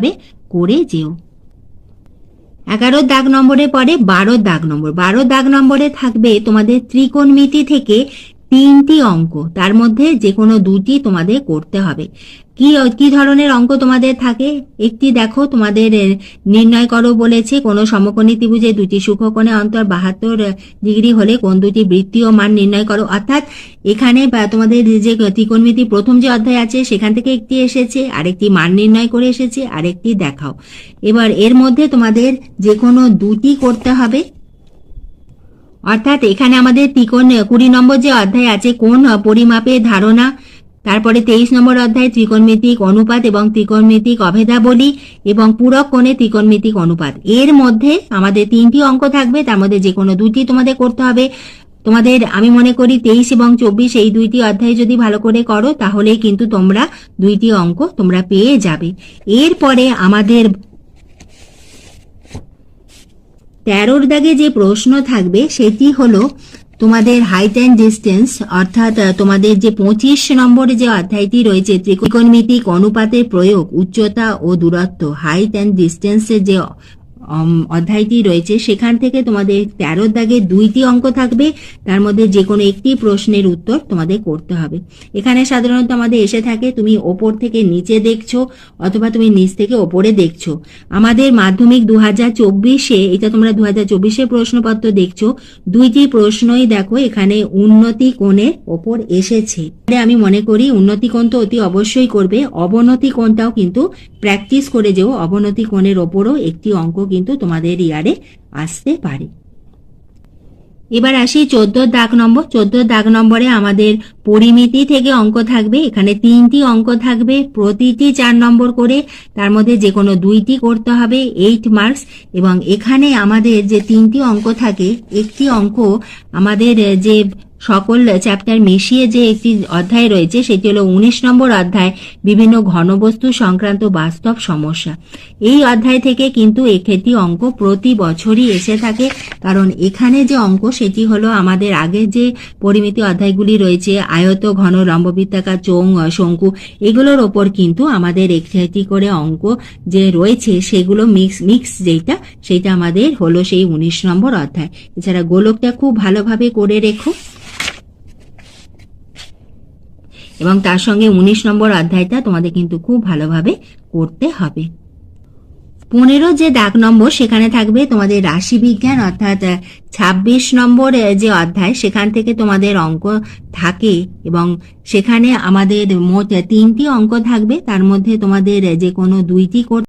হবে করে যেও। এগারো দাগ নম্বরে পরে বারো দাগ নম্বর। বারো দাগ নম্বরে থাকবে তোমাদের ত্রিকোণমিতি থেকে তিনটি অঙ্ক। তার মধ্যে যে কোনো দুটি তোমাদের করতে হবে। কি কি ধরনের অঙ্ক তোমাদের থাকে? একটি দেখো, তোমাদের নির্ণয় করো বলেছে, কোনো সমকোণী ত্রিভুজে দুটি সূক্ষ্মকোণে অন্তর বাহাত্তর ডিগ্রি হলে কোন দুটি বৃত্তীয় মান নির্ণয় করো। অর্থাৎ এখানে তোমাদের যে ত্রিকোণমিতি প্রথম যে অধ্যায় আছে, সেখান থেকে একটি এসেছে, আরেকটি মান নির্ণয় করে এসেছে, আরেকটি দেখাও। এবার এর মধ্যে তোমাদের যে কোনো দুটি করতে হবে। অর্থাৎ এখানে আমাদের ত্রিকোণ কুড়ি নম্বর যে অধ্যায় আছে কোন পরিমাপের ধারণা, তারপরে তেইশ নম্বর অধ্যায় ত্রিকোণমিতিক অনুপাত এবং ত্রিকোণমিতিক অভেদাবলী এবং পূরক কোণে ত্রিকোণমিতিক অনুপাত। এর মধ্যে আমাদের তিনটি অঙ্ক থাকবে, তার মধ্যে যে কোনো দুটি তোমাদের করতে হবে। তোমাদের, আমি মনে করি তেইশ এবং চব্বিশ এই দুইটি অধ্যায় যদি ভালো করে করো তাহলে কিন্তু তোমরা দুইটি অঙ্ক তোমরা পেয়ে যাবে। এরপরে আমাদের তেরোর দাগে যে প্রশ্ন থাকবে, সেটি হলো তোমাদের হাইট অ্যান্ড ডিস্টেন্স অর্থাৎ তোমাদের যে পঁচিশ নম্বরে যে অধ্যায়টি রয়েছে, ত্রিকোণমিতিক অনুপাতের প্রয়োগ, উচ্চতা ও দূরত্ব হাইট অ্যান্ড ডিস্টেন্সের যে অধ্যায়টি রয়েছে, সেখান থেকে তোমাদের তেরোর দাগে দুইটি অঙ্ক থাকবে, তার মধ্যে যে কোনো একটি প্রশ্নের উত্তর তোমাদের করতে হবে। এখানে সাধারণত আমাদের এসে থাকে, তুমি ওপর থেকে নিচে দেখছ, অথবা তুমি নিচ থেকে ওপরে দেখছ। আমাদের মাধ্যমিক দু হাজার চব্বিশে, এটা তোমরা দু হাজার চব্বিশে প্রশ্নপত্র দেখছ, দুইটি প্রশ্নই দেখো, এখানে উন্নতি কোণের ওপর এসেছে। আমি মনে করি, উন্নতি কোণ তো অতি অবশ্যই করবে, অবনতি কোণটাও কিন্তু প্র্যাকটিস করে যেও, অবনতি কোণের ওপরও একটি অঙ্ক কিন্তু তোমাদের ইয়ারে আসতে পারে। এবার আসি চোদ্দ দাগ নম্বর। চোদ্দ দাগ নম্বরে আমাদের পরিমিতি থেকে অঙ্ক থাকবে। এখানে তিনটি অঙ্ক থাকবে। প্রতিটি চার নম্বর করে তার মধ্যে যে কোনো দুইটি করতে হবে এইট মার্কস এবং এখানে আমাদের যে তিনটি অঙ্ক থাকে, একটি অঙ্ক আমাদের যে সকল চ্যাপ্টার মিশিয়ে যে একটি অধ্যায় রয়েছে, সেটি হলো উনিশ নম্বর অধ্যায়, বিভিন্ন ঘনবস্তু সংক্রান্ত বাস্তব সমস্যা। এই অধ্যায় থেকে কিন্তু একটি অঙ্ক প্রতি বছরই এসে থাকে, কারণ এখানে যে অঙ্ক, সেটি হলো আমাদের আগের যে পরিমিতি অধ্যায়গুলি রয়েছে, আয়ত, ঘন লম্ববৃত্তাকার চোং শঙ্কু এগুলোর ওপর কিন্তু আমাদের একটি করে অঙ্ক যে রয়েছে, সেগুলো মিক্স মিক্স যেটা সেটা আমাদের হলো সেই উনিশ নম্বর অধ্যায়। এছাড়া গোলকটা খুব ভালোভাবে করে রেখো। এবং তার সঙ্গে উনিশ নম্বর অধ্যায়টা তোমাদের কিন্তু খুব ভালোভাবে করতে হবে। পনেরো যে দাগ নম্বর, সেখানে থাকবে তোমাদের রাশি বিজ্ঞান অর্থাৎ ছাব্বিশ নম্বর যে অধ্যায়, সেখান থেকে তোমাদের অঙ্ক থাকে এবং সেখানে আমাদের মোট তিনটি অঙ্ক থাকবে। তার মধ্যে তোমাদের যে কোনো দুইটি